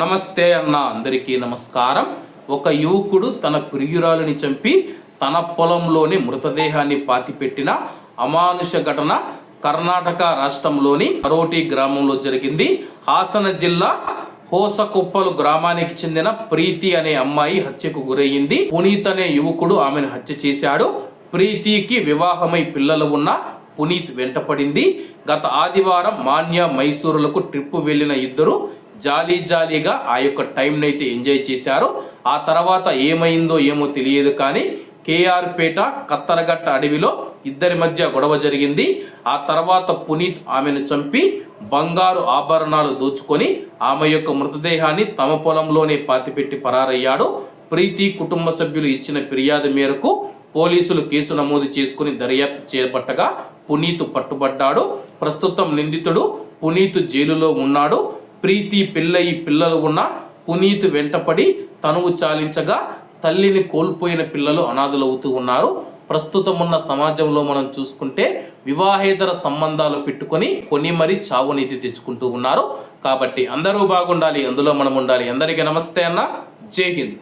నమస్తే అన్న అందరికీ నమస్కారం. ఒక యువకుడు తన ప్రియురాలిని చంపి తన పొలంలోని మృతదేహాన్ని పాతిపెట్టిన అమానుష ఘటన కర్ణాటక రాష్ట్రంలోని కరోటి గ్రామంలో జరిగింది. హాసన జిల్లా హోసకుప్పలు గ్రామానికి చెందిన ప్రీతి అనే అమ్మాయి హత్యకు గురయ్యింది పునీత్ అనే యువకుడు ఆమెను హత్య చేశాడు. ప్రీతికి వివాహమై పిల్లలు ఉన్న పునీత్ వెంటపడింది. గత ఆదివారం మాన్య మైసూరులకు ట్రిప్ వెళ్ళిన ఇద్దరు జాలీ జాలీగా ఆ యొక్క టైంని అయితే ఎంజాయ్ చేశారు. ఆ తర్వాత ఏమైందో ఏమో తెలియదు కానీ కేఆర్ పేట కత్తరగట్ట అడవిలో ఇద్దరి మధ్య గొడవ జరిగింది. ఆ తర్వాత పునీత్ ఆమెను చంపి బంగారు ఆభరణాలు దోచుకొని ఆమె యొక్క మృతదేహాన్ని తమ పొలంలోనే పాతిపెట్టి పరారయ్యాడు. ప్రీతి కుటుంబ సభ్యులు ఇచ్చిన ఫిర్యాదు మేరకు పోలీసులు కేసు నమోదు చేసుకుని దర్యాప్తు చేపట్టగా పునీత్ పట్టుబడ్డాడు. ప్రస్తుతం నిందితుడు పునీత్ జైలులో ఉన్నాడు. ప్రీతి పిల్లయి పిల్లలు ఉన్న పునీత్ వెంటపడి తనువు చాలించగా తల్లిని కోల్పోయిన పిల్లలు అనాథలవుతూ ఉన్నారు. ప్రస్తుతం ఉన్న సమాజంలో మనం చూసుకుంటే వివాహేతర సంబంధాలు పెట్టుకొని కొని మరీ చావునీతి తెచ్చుకుంటూ ఉన్నారు. కాబట్టి అందరూ బాగుండాలి అందులో మనం ఉండాలి. అందరికీ నమస్తే అన్న. జై హింద్.